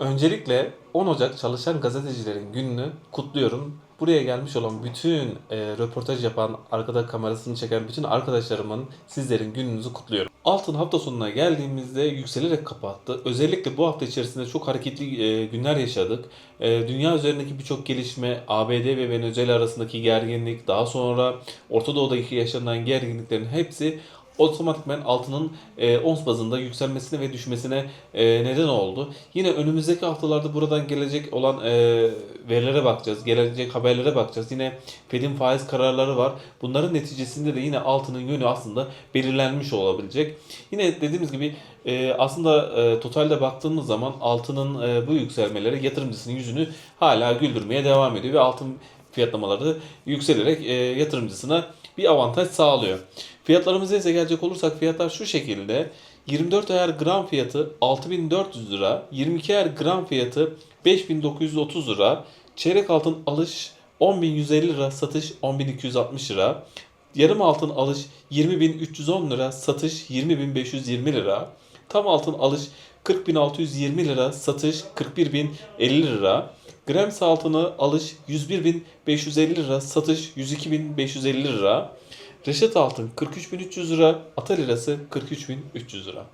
Öncelikle 10 Ocak Çalışan Gazetecilerin Günü'nü kutluyorum. Buraya gelmiş olan bütün e, röportaj yapan, arkada kamerasını çeken bütün arkadaşlarımın sizlerin gününüzü kutluyorum. Altın hafta sonuna geldiğimizde yükselerek kapattı. Özellikle bu hafta içerisinde çok hareketli e, günler yaşadık. E, dünya üzerindeki birçok gelişme, ABD ve Venezuela arasındaki gerginlik, daha sonra Orta Doğu'daki yaşanan gerginliklerin hepsi otomatikman altının e, ons bazında yükselmesine ve düşmesine e, neden oldu. Yine önümüzdeki haftalarda buradan gelecek olan e, verilere bakacağız, gelecek haberlere bakacağız. Yine Fed'in faiz kararları var. Bunların neticesinde de yine altının yönü aslında belirlenmiş olabilecek. Yine dediğimiz gibi e, aslında e, totalde baktığımız zaman altının e, bu yükselmeleri yatırımcısının yüzünü hala güldürmeye devam ediyor ve altın fiyatlamaları yükselerek e, yatırımcısına bir avantaj sağlıyor. Fiyatlarımıza ise gelecek olursak fiyatlar şu şekilde. 24 ayar gram fiyatı 6400 lira, 22 ayar gram fiyatı 5930 lira, çeyrek altın alış 10150 lira, satış 10260 lira, yarım altın alış 20310 lira, satış 20520 lira, tam altın alış 40620 lira, satış 41050 lira, gram altını alış 101550 lira, satış 102550 lira, Reşat altın 43.300 lira, ata lirası 43.300 lira.